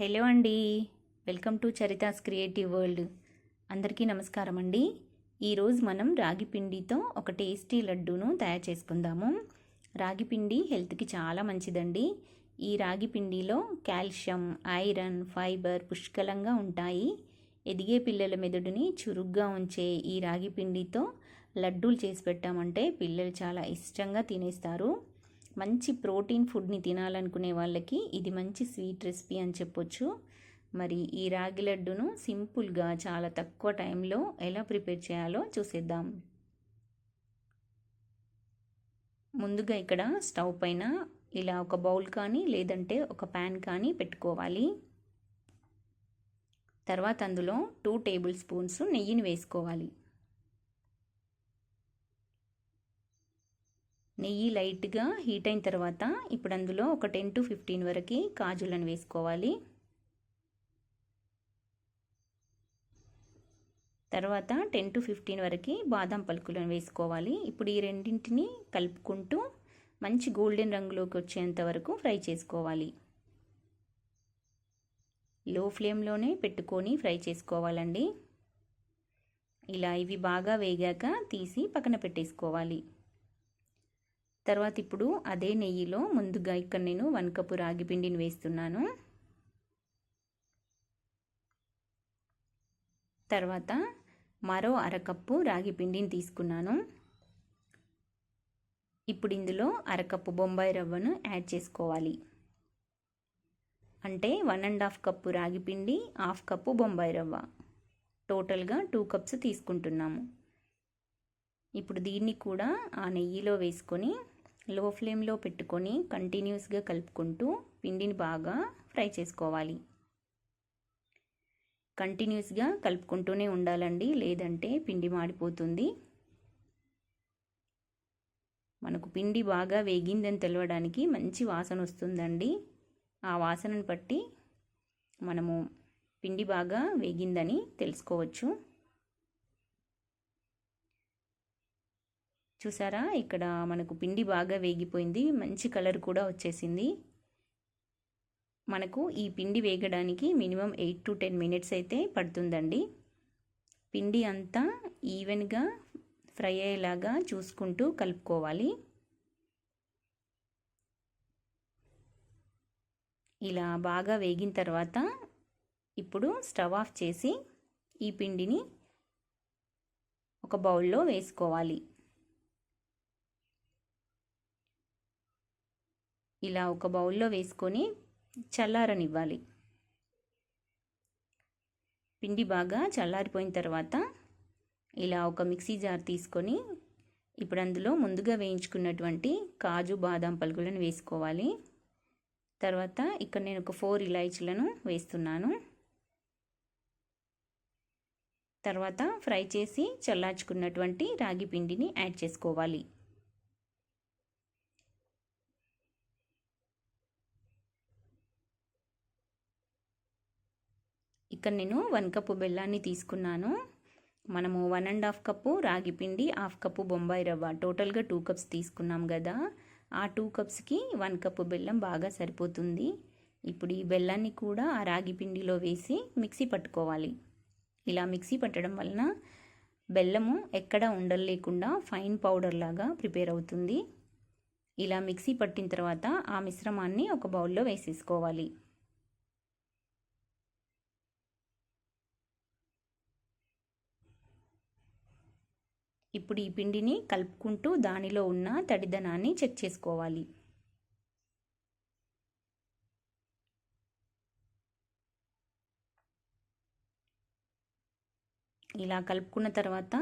Hello అండి. Welcome to Charitha's creative world. అందరికీ నమస్కారం అండి. ఈరోజు మనం రాగి పిండితో ఒక టేస్టీ లడ్డూను తయారు చేసుకుందాము. రాగి పిండి హెల్త్కి చాలా మంచిదండి. ఈ రాగి పిండిలో కాల్షియం ఐరన్ ఫైబర్ పుష్కలంగా ఉంటాయి. ఎదిగే పిల్లల మెదడుని చురుగ్గా ఉంచే ఈ రాగి పిండితో లడ్డూలు చేసి పెట్టామంటే పిల్లలు చాలా ఇష్టంగా తినేస్తారు. మంచి ప్రోటీన్ ఫుడ్ని తినాలనుకునే వాళ్ళకి ఇది మంచి స్వీట్ రెసిపీ అని చెప్పొచ్చు. మరి ఈ రాగి లడ్డును సింపుల్గా చాలా తక్కువ టైంలో ఎలా ప్రిపేర్ చేయాలో చూసేద్దాం. ముందుగా ఇక్కడ స్టవ్ పైన ఇలా ఒక బౌల్ కానీ లేదంటే ఒక ప్యాన్ కానీ పెట్టుకోవాలి. తర్వాత అందులో టూ టేబుల్ స్పూన్స్ నెయ్యిని వేసుకోవాలి. నెయ్యి లైట్గా హీట్ అయిన తర్వాత ఇప్పుడు అందులో ఒక టెన్ టు ఫిఫ్టీన్ వరకు కాజులను వేసుకోవాలి. తర్వాత టెన్ టు ఫిఫ్టీన్ వరకు బాదం పలుకులను వేసుకోవాలి. ఇప్పుడు ఈ రెండింటిని కలుపుకుంటూ మంచి గోల్డెన్ రంగులోకి వచ్చేంత వరకు ఫ్రై చేసుకోవాలి. లో ఫ్లేమ్లోనే పెట్టుకొని ఫ్రై చేసుకోవాలండి. ఇలా ఇవి బాగా వేగాక తీసి పక్కన పెట్టేసుకోవాలి. తర్వాత ఇప్పుడు అదే నెయ్యిలో ముందుగా ఇక్కడ నేను వన్ కప్పు రాగి పిండిని వేస్తున్నాను. తర్వాత మరో అరకప్పు రాగి పిండిని తీసుకున్నాను. ఇప్పుడు ఇందులో అరకప్పు బొంబాయి రవ్వను యాడ్ చేసుకోవాలి. అంటే వన్ అండ్ హాఫ్ కప్పు రాగి పిండి హాఫ్ కప్పు బొంబాయి రవ్వ. టోటల్గా టూ కప్స్ తీసుకుంటున్నాము. ఇప్పుడు దీన్ని కూడా ఆ నెయ్యిలో వేసుకొని లో ఫ్లేమ్లో పెట్టుకొని కంటిన్యూస్గా కలుపుకుంటూ పిండిని బాగా ఫ్రై చేసుకోవాలి. కంటిన్యూస్గా కలుపుకుంటూనే ఉండాలండి. లేదంటే పిండి మాడిపోతుంది. మనకు పిండి బాగా వేగిందని తెలవడానికి మంచి వాసన వస్తుందండి. ఆ వాసనను బట్టి మనము పిండి బాగా వేగిందని తెలుసుకోవచ్చు. చూసారా? ఇక్కడ మనకు పిండి బాగా వేగిపోయింది. మంచి కలర్ కూడా వచ్చేసింది. మనకు ఈ పిండి వేగడానికి minimum eight to ten minutes అయితే పడుతుందండి. పిండి అంతా ఈవెన్గా ఫ్రై అయ్యేలాగా చూసుకుంటూ కలుపుకోవాలి. ఇలా బాగా వేగిన తర్వాత ఇప్పుడు స్టవ్ ఆఫ్ చేసి ఈ పిండిని ఒక బౌల్లో వేసుకోవాలి. ఇలా ఒక బౌల్లో వేసుకొని చల్లారనివ్వాలి. పిండి బాగా చల్లారిపోయిన తర్వాత ఇలా ఒక మిక్సీ జార్ తీసుకొని ఇప్పుడు అందులో ముందుగా వేయించుకున్నటువంటి కాజు బాదం పలుకులను వేసుకోవాలి. తర్వాత ఇక్కడ నేను ఒక ఫోర్ ఇలాయచీలను వేస్తున్నాను. తర్వాత ఫ్రై చేసి చల్లార్చుకున్నటువంటి రాగి పిండిని యాడ్ చేసుకోవాలి. ఇక్కడ నేను వన్ కప్పు బెల్లాన్ని తీసుకున్నాను. మనము వన్ అండ్ హాఫ్ కప్పు రాగి పిండి హాఫ్ కప్పు బొంబాయి రవ్వ. టోటల్గా టూ కప్స్ తీసుకున్నాం కదా. ఆ టూ కప్స్కి వన్ కప్పు బెల్లం బాగా సరిపోతుంది. ఇప్పుడు ఈ బెల్లాన్ని కూడా ఆ రాగి పిండిలో వేసి మిక్సీ పట్టుకోవాలి. ఇలా మిక్సీ పట్టడం వలన బెల్లము ఎక్కడ ఉండలేకుండా ఫైన్ పౌడర్ లాగా ప్రిపేర్ అవుతుంది. ఇలా మిక్సీ పట్టిన తర్వాత ఆ మిశ్రమాన్ని ఒక బౌల్లో వేసేసుకోవాలి. ఇప్పుడు ఈ పిండిని కలుపుకుంటూ దానిలో ఉన్న తడిదనాన్ని చెక్ చేసుకోవాలి. ఇలా కలుపుకున్న తర్వాత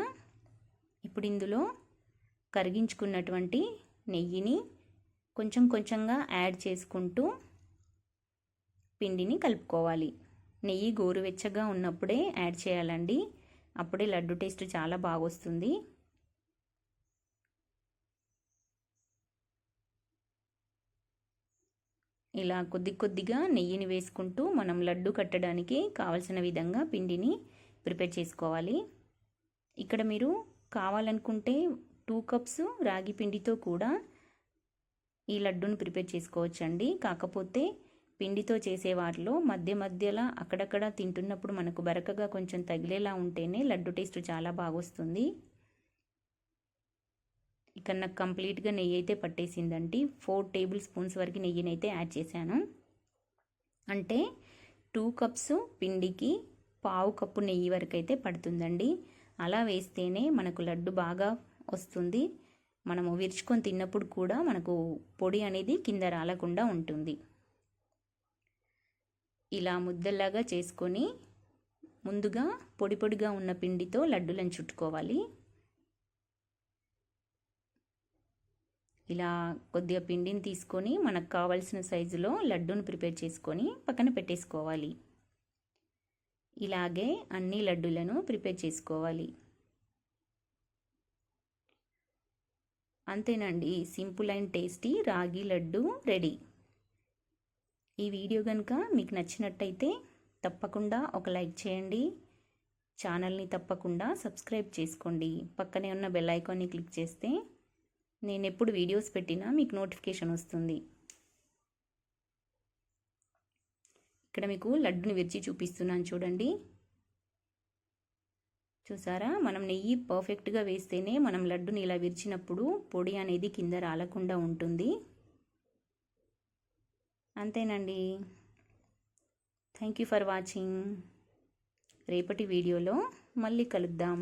ఇప్పుడు ఇందులో కరిగించుకున్నటువంటి నెయ్యిని కొంచెం కొంచెంగా యాడ్ చేసుకుంటూ పిండిని కలుపుకోవాలి. నెయ్యి గోరువెచ్చగా ఉన్నప్పుడే యాడ్ చేయాలండి. అప్పుడే లడ్డు టేస్ట్ చాలా బాగొస్తుంది వస్తుంది ఇలా కొద్ది కొద్దిగా నెయ్యిని వేసుకుంటూ మనం లడ్డు కట్టడానికి కావలసిన విధంగా పిండిని ప్రిపేర్ చేసుకోవాలి. ఇక్కడ మీరు కావాలనుకుంటే టూ కప్స్ రాగి పిండితో కూడా ఈ లడ్డును ప్రిపేర్ చేసుకోవచ్చండి. కాకపోతే పిండితో చేసే వాటిలో మధ్య మధ్యలో అక్కడక్కడ తింటున్నప్పుడు మనకు బరకగా కొంచెం తగిలేలా ఉంటేనే లడ్డు టేస్ట్ చాలా బాగొస్తుంది. ఇక్కడ నాకు కంప్లీట్గా నెయ్యి అయితే పట్టేసిందండి. ఫోర్ టేబుల్ స్పూన్స్ వరకు నెయ్యిని అయితే యాడ్ చేశాను. అంటే టూ కప్స్ పిండికి పావు కప్పు నెయ్యి వరకు అయితే పడుతుందండి. అలా వేస్తేనే మనకు లడ్డు బాగా వస్తుంది. మనము విరుచుకొని తిన్నప్పుడు కూడా మనకు పొడి అనేది కింద రాలకుండా ఉంటుంది. ఇలా ముద్దలాగా చేసుకొని ముందుగా పొడి పొడిగా ఉన్న పిండితో లడ్డులను చుట్టుకోవాలి. ఇలా కొద్దిగా పిండిని తీసుకొని మనకు కావాల్సిన సైజులో లడ్డూను ప్రిపేర్ చేసుకొని పక్కన పెట్టేసుకోవాలి. ఇలాగే అన్ని లడ్డూలను ప్రిపేర్ చేసుకోవాలి. అంతేనండి సింపుల్ అండ్ టేస్టీ రాగి లడ్డు రెడీ. ఈ వీడియో కనుక మీకు నచ్చినట్టయితే తప్పకుండా ఒక లైక్ చేయండి. ఛానల్ని తప్పకుండా సబ్స్క్రైబ్ చేసుకోండి. పక్కనే ఉన్న బెల్ ఐకాన్ని క్లిక్ చేస్తే నేను ఎప్పుడు వీడియోస్ పెట్టినా మీకు నోటిఫికేషన్ వస్తుంది. ఇక్కడ మీకు లడ్డుని విరిచి చూపిస్తున్నాను చూడండి. చూసారా? మనం నెయ్యి పర్ఫెక్ట్గా వేస్తేనే మనం లడ్డుని ఇలా విరిచినప్పుడు పొడి అనేది కింద రాలకుండా ఉంటుంది. అంతేనండి. Thank you for watching. రేపటి వీడియోలో మళ్ళీ కలుద్దాం.